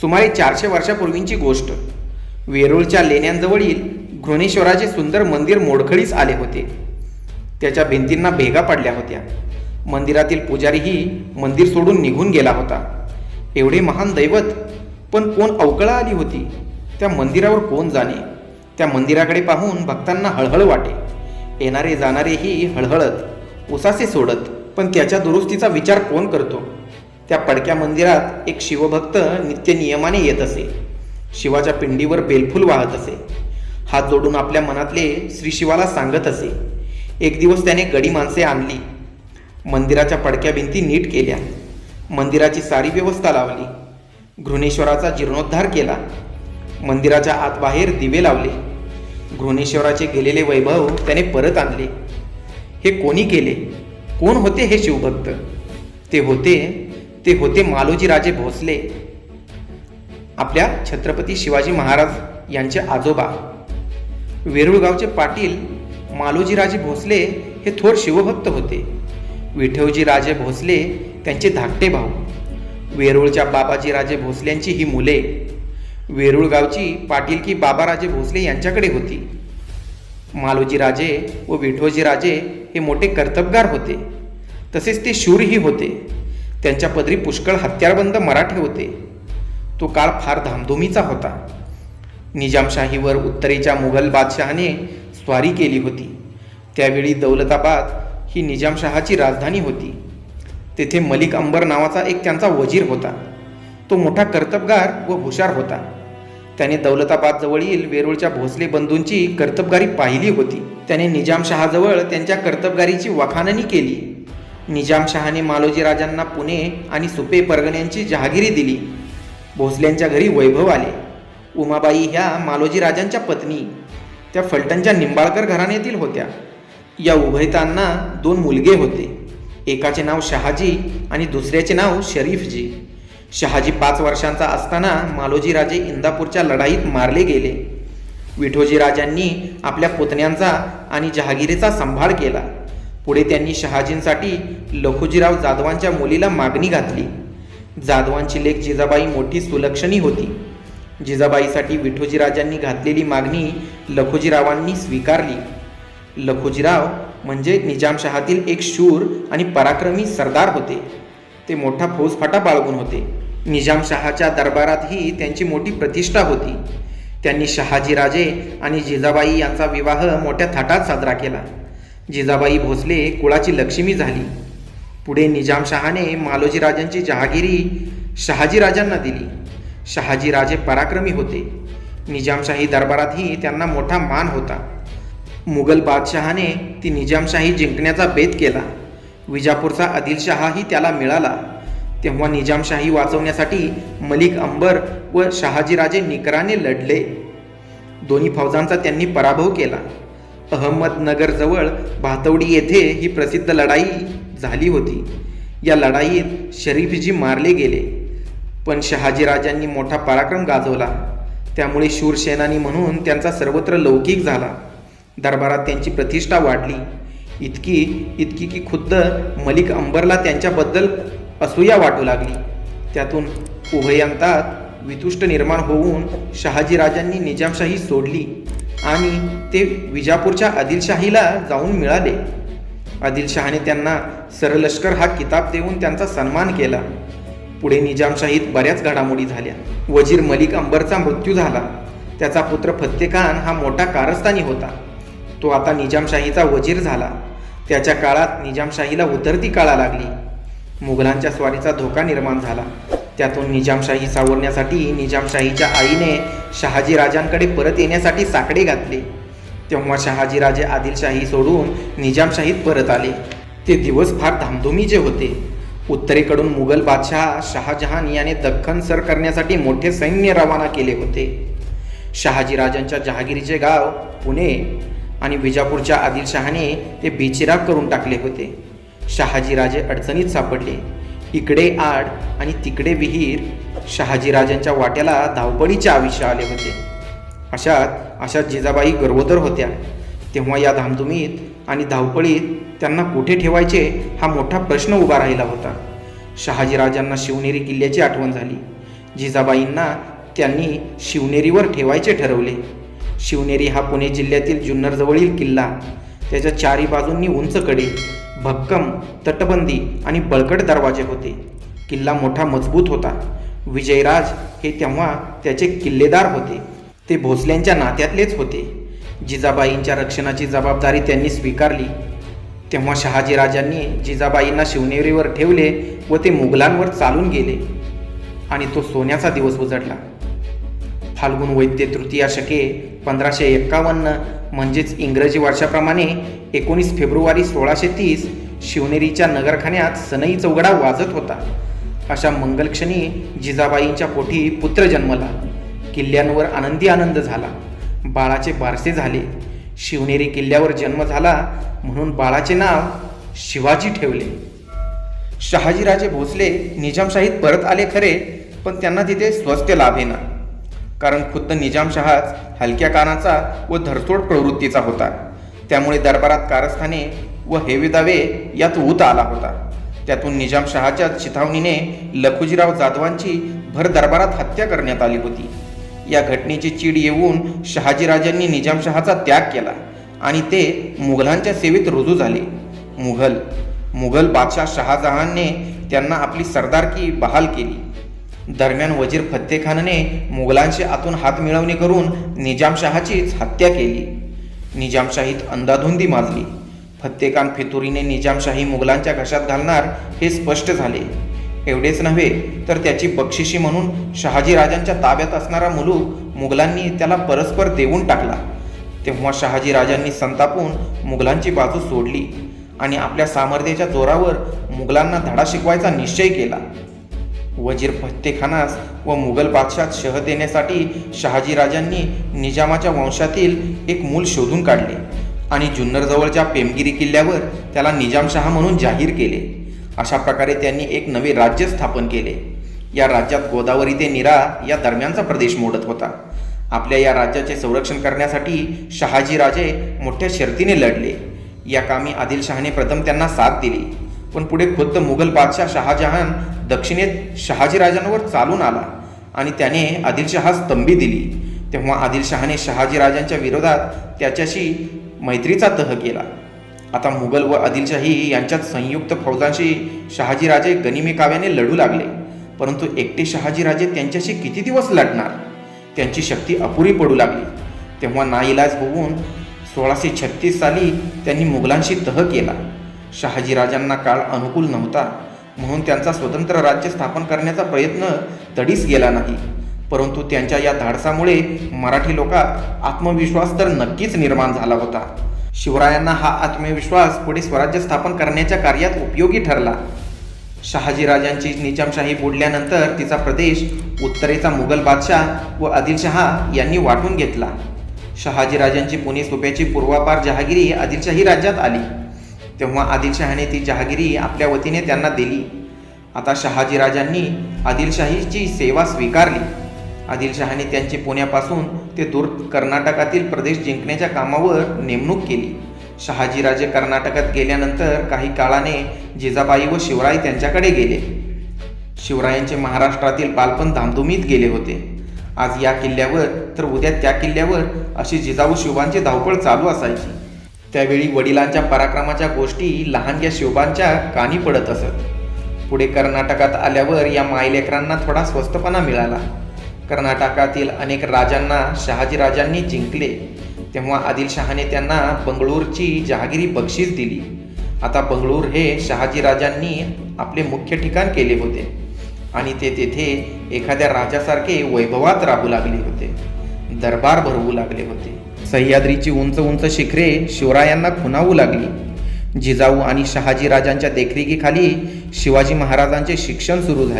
सुमारे चारशे वर्षापूर्वींची गोष्ट. वेरूळच्या लेण्यांजवळील घृणेश्वराचे सुंदर मंदिर मोडखळीस आले होते. त्याच्या भिंतींना भेगा पडल्या होत्या. मंदिरातील पुजारीही मंदिर सोडून निघून गेला होता. एवढे महान दैवत पण कोण अवकळा आली होती? त्या मंदिरावर कोण जाणे? त्या मंदिराकडे पाहून भक्तांना हळहळ वाटे. येणारे जाणारेही हळहळत उसासे सोडत पण त्याच्या दुरुस्तीचा विचार कोण करतो? त्या पडक्या मंदिरात एक शिवभक्त नित्य नियमाने येत असे. शिवाच्या पिंडीवर बेलफूल वाहत असे. हात जोडून आपल्या मनातले श्री शिवाला सांगत असे. एक दिवस त्याने गडी माणसे आणली. मंदिराच्या पडक्या भिंती नीट केल्या. मंदिराची सारी व्यवस्था लावली. घृणेश्वराचा जीर्णोद्धार केला. मंदिराच्या आत बाहेर दिवे लावले. घृणेश्वराचे गेलेले वैभव त्याने परत आणले. हे कोणी केले? कोण होते हे शिवभक्त? ते होते ते होते मालोजी राजे भोसले आपल्या छत्रपती शिवाजी महाराज यांचे आजोबा. वेरूळगावचे पाटील मालोजीराजे भोसले हे थोर शिवभक्त होते. विठवजीराजे भोसले त्यांचे धाकटे भाऊ. वेरूळच्या बाबाजी राजे भोसल्यांची ही मुले. वेरूळगावची पाटीलकी बाबाराजे भोसले यांच्याकडे होती. मालोजी राजे व विठोजी राजे हे मोठे कर्तबगार होते. तसेच ते शूरही होते. त्यांच्या पदरी पुष्कळ हत्यारबंद मराठे होते. तो काळ फार धामधुमीचा होता. निजामशाहीवर उत्तरेच्या मुघल बादशहाने स्वारी केली होती. त्यावेळी दौलताबाद ही निजामशहाची राजधानी होती. तेथे मलिक अंबर नावाचा एक त्यांचा वजीर होता. तो मोठा कर्तबगार व हुशार होता. त्याने दौलताबादजवळील वेरूळच्या भोसले बंधूंची कर्तबगारी पाहिली होती. त्याने निजामशहाजवळ त्यांच्या कर्तबगारीची वखाणणी केली. निजामशहाने मालोजीराजांना पुणे आणि सुपे परगण्यांची जहागिरी दिली. भोसल्यांच्या घरी वैभव आले. उमाबाई ह्या मालोजीराजांच्या पत्नी त्या फलटणच्या निंबाळकर घराण्यातील होत्या. या उभयतांना दोन मुलगे होते. एकाचे नाव शहाजी आणि दुसऱ्याचे नाव शरीफजी. शहाजी पाच वर्षांचा असताना मालोजीराजे इंदापूरच्या लढाईत मारले गेले. विठोजीराजांनी आपल्या पुतण्यांचा आणि जहागिरीचा सांभाळ केला. पुढे त्यांनी शहाजींसाठी लखुजीराव जाधवांच्या मुलीला मागणी घातली. जाधवांची लेख जिजाबाई मोठी सुलक्षणी होती. जिजाबाईसाठी विठोजी राजांनी घातलेली मागणी लखोजीरावांनी स्वीकारली. लखोजीराव म्हणजे निजामशहातील एक शूर आणि पराक्रमी सरदार होते. ते मोठा फौजफाटा बाळगून होते. निजामशहाच्या दरबारातही त्यांची मोठी प्रतिष्ठा होती. त्यांनी शहाजीराजे आणि जिजाबाई यांचा विवाह मोठ्या थाटात साजरा केला. जिजाबाई भोसले कुळाची लक्ष्मी झाली. पुढे निजामशहाने मालोजीराजांची जहागिरी शहाजीराजांना दिली. शहाजीराजे पराक्रमी होते. निजामशाही दरबारातही त्यांना मोठा मान होता. मुघल बादशहाने ती निजामशाही जिंकण्याचा बेत केला. विजापूरचा आदिलशहाही त्याला मिळाला. तेव्हा निजामशाही वाचवण्यासाठी मलिक अंबर व शहाजीराजे निकराने लढले. दोन्ही फौजांचा त्यांनी पराभव केला. अहमदनगरजवळ भातवडी येथे ही प्रसिद्ध लढाई झाली होती. या लढाईत शरीफजी मारले गेले. पण शहाजीराजांनी मोठा पराक्रम गाजवला. त्यामुळे शूरसेनानी म्हणून त्यांचा सर्वत्र लौकिक झाला. दरबारात त्यांची प्रतिष्ठा वाढली. इतकी इतकी की खुद्द मलिक अंबरला त्यांच्याबद्दल असूया वाटू लागली. त्यातून उभयंतात वितुष्ट निर्माण होऊन शहाजीराजांनी निजामशाही सोडली. आणि ते विजापूरच्या आदिलशाहीला जाऊन मिळाले. आदिलशहाने त्यांना सरलष्कर हा किताब देऊन त्यांचा सन्मान केला. पुढे निजामशाहीत बऱ्याच घडामोडी झाल्या. वजीर मलिक अंबरचा मृत्यू झाला. त्याचा पुत्र फत्तेखान हा मोठा कारस्थानी होता. तो आता निजामशाहीचा वजीर झाला. त्याच्या काळात निजामशाहीला उतरती काळा लागली. मुघलांच्या स्वारीचा धोका निर्माण झाला. त्यातून निजामशाही सावरण्यासाठी निजामशाहीच्या आईने शहाजी राजांकडे परत येण्यासाठी साकडे घातले. तेव्हा शहाजीराजे आदिलशाही सोडून निजामशाहीत परत आले. ते दिवस फार धामधुमीचे होते. उत्तरेकडून मुघल बादशहा शहाजहान याने दख्खन सर करण्यासाठी मोठे सैन्य रवाना केले होते. शहाजीराजांच्या जहागिरीचे गाव पुणे आणि विजापूरच्या आदिलशहाने ते बेचिराग करून टाकले होते. शहाजीराजे अडचणीत सापडले. इकडे आड आणि तिकडे विहीर शहाजीराजांच्या वाट्याला धावपळीचे आयुष्य आले होते. अशात अशा जिजाबाई गर्वोदर होत्या. तेव्हा या धामधुमीत आणि धावपळीत त्यांना कुठे ठेवायचे हा मोठा प्रश्न उभा राहिला होता. शहाजीराजांना शिवनेरी किल्ल्याची आठवण झाली. जिजाबाईंना त्यांनी शिवनेरीवर ठेवायचे ठरवले. शिवनेरी हा पुणे जिल्ह्यातील जुन्नरजवळील किल्ला. त्याच्या चारी बाजूंनी उंच कडे भक्कम तटबंदी आणि बळकट दरवाजे होते. किल्ला मोठा मजबूत होता. विजयराज हे तेव्हा त्याचे किल्लेदार होते. ते भोसल्यांच्या नात्यातलेच होते. जिजाबाईंच्या रक्षणाची जबाबदारी त्यांनी स्वीकारली. तेव्हा शहाजीराजांनी जिजाबाईंना शिवनेरीवर ठेवले व ते मुघलांवर चालून गेले. आणि तो सोन्याचा दिवस उजडला. फाल्गुन वैद्य तृतीया शके पंधराशे एक्कावन्न म्हणजेच इंग्रजी वर्षाप्रमाणे एकोणीस फेब्रुवारी सोळाशे तीस शिवनेरीच्या नगरखान्यात सनई चौघडा वाजत होता. अशा मंगलक्षणी जिजाबाईंच्या पोटी पुत्र जन्मला. किल्ल्यांवर आनंदी आनंद झाला. बाळाचे बारसे झाले. शिवनेरी किल्ल्यावर जन्म झाला म्हणून बाळाचे नाव शिवाजी ठेवले. शहाजीराजे भोसले निजामशाहीत परत आले खरे पण त्यांना तिथे स्वस्थ लाभेना. कारण खुद्द निजामशहाच हलक्या कानाचा व धरसोड प्रवृत्तीचा होता. त्यामुळे दरबारात कारस्थाने व हेवेदावे यात ऊत आला होता. त्यातून निजामशहाच्या चिथावणीने लखुजीराव जाधवांची भर दरबारात हत्या करण्यात आली होती. या घटनेची चीड येऊन शहाजीराजांनी निजामशहाचा त्याग केला आणि ते मुघलांच्या सेवेत रुजू झाले. मुघल मुघल बादशाह शहाजहानने त्यांना आपली सरदारकी बहाल केली. दरम्यान वजीर फत्तेखानने मुघलांशी आतून हात मिळवणी करून निजामशहाचीच हत्या केली. निजामशाहीत अंधाधुंदी माजली. फत्तेखान फितुरीने निजामशाही मुघलांच्या घशात घालणार हे स्पष्ट झाले. एवढेच नव्हे तर त्याची बक्षिशी म्हणून शहाजीराजांच्या ताब्यात असणारा मुलूक मुघलांनी त्याला परस्पर देऊन टाकला. तेव्हा शहाजीराजांनी संतापून मुघलांची बाजू सोडली आणि आपल्या सामर्थ्याच्या जोरावर मुघलांना धडा शिकवायचा निश्चय केला. वजीर फत्तेखानास व मुघल बादशात शह देण्यासाठी शहाजीराजांनी निजामाच्या वंशातील एक मूल शोधून काढले आणि जुन्नरजवळच्या पेमगिरी किल्ल्यावर त्याला निजामशहा म्हणून जाहीर केले. अशा प्रकारे त्यांनी एक नवे राज्य स्थापन केले. या राज्यात गोदावरी ते नीरा या दरम्यानचा प्रदेश मोडत होता. आपल्या या राज्याचे संरक्षण करण्यासाठी शहाजीराजे मोठ्या शर्तीने लढले. या कामी आदिलशहाने प्रथम त्यांना साथ दिली. पण पुढे खुद्द मुघल बादशाह शहाजहान दक्षिणेत शहाजीराजांवर चालून आला आणि त्याने आदिलशहास स्तंभी दिली. तेव्हा आदिलशहाने शहाजीराजांच्या विरोधात त्याच्याशी मैत्रीचा तह केला. आता मुघल व आदिलशाही यांच्यात संयुक्त फौजांशी शहाजीराजे गनिमेकाव्याने लढू लागले. परंतु एकटे शहाजीराजे त्यांच्याशी किती दिवस लढणार? त्यांची शक्ती अपुरी पडू लागली. तेव्हा नाईलाज होऊन सोळाशे छत्तीस साली त्यांनी मुघलांशी तह केला. शहाजीराजांना काळ अनुकूल नव्हता म्हणून त्यांचा स्वतंत्र राज्य स्थापन करण्याचा प्रयत्न तडीस गेला नाही. परंतु त्यांच्या या धाडसामुळे मराठी लोकात आत्मविश्वास तर नक्कीच निर्माण झाला होता. शिवरायांना हा आत्मविश्वास पुढे स्वराज्य स्थापन करण्याच्या कार्यात उपयोगी ठरला. शहाजीराजांची निजामशाही बुडल्यानंतर तिचा प्रदेश उत्तरेचा मुघल बादशाह व आदिलशहा यांनी वाटून घेतला. शहाजीराजांची पुणे सोप्याची पूर्वापार जहागिरी आदिलशाही राज्यात आली. तेव्हा आदिलशहाने ती जहागिरी आपल्या वतीने त्यांना दिली. आता शहाजीराजांनी आदिलशाहीची सेवा स्वीकारली. आदिलशहाने त्यांची पुण्यापासून ते दूर कर्नाटकातील प्रदेश जिंकण्याच्या कामावर नेमणूक केली. शहाजीराजे कर्नाटकात गेल्यानंतर काही काळाने जिजाबाई व शिवराय त्यांच्याकडे गेले. शिवरायांचे महाराष्ट्रातील बालपण धामधुमीत गेले होते. आज या किल्ल्यावर तर उद्या त्या किल्ल्यावर अशी जिजाऊ शिवांची धावपळ चालू असायची. त्यावेळी वडिलांच्या पराक्रमाच्या गोष्टी लहानग्या शिवबांच्या कानी पडत असत. पुढे कर्नाटकात आल्यावर या मायलेकरांना थोडा स्वस्तपणा मिळाला. कर्नाटकातील अनेक राजांना शहाजीराजांनी जिंकले. तेव्हा आदिलशहाने त्यांना बंगळूरची जहागिरी बक्षीस दिली. आता बंगळूर हे शहाजीराजांनी आपले मुख्य ठिकाण केले होते. आणि ते तेथे एखाद्या राजासारखे वैभवात राहू लागले होते. दरबार भरवू लागले होते. सह्याद्रीची उंच उंच शिखरे शिवरायांना खुणावू लागली. जिजाऊ आणि शहाजीराजांच्या देखरेखीखाली शिवाजी महाराजांचे शिक्षण सुरू झाले.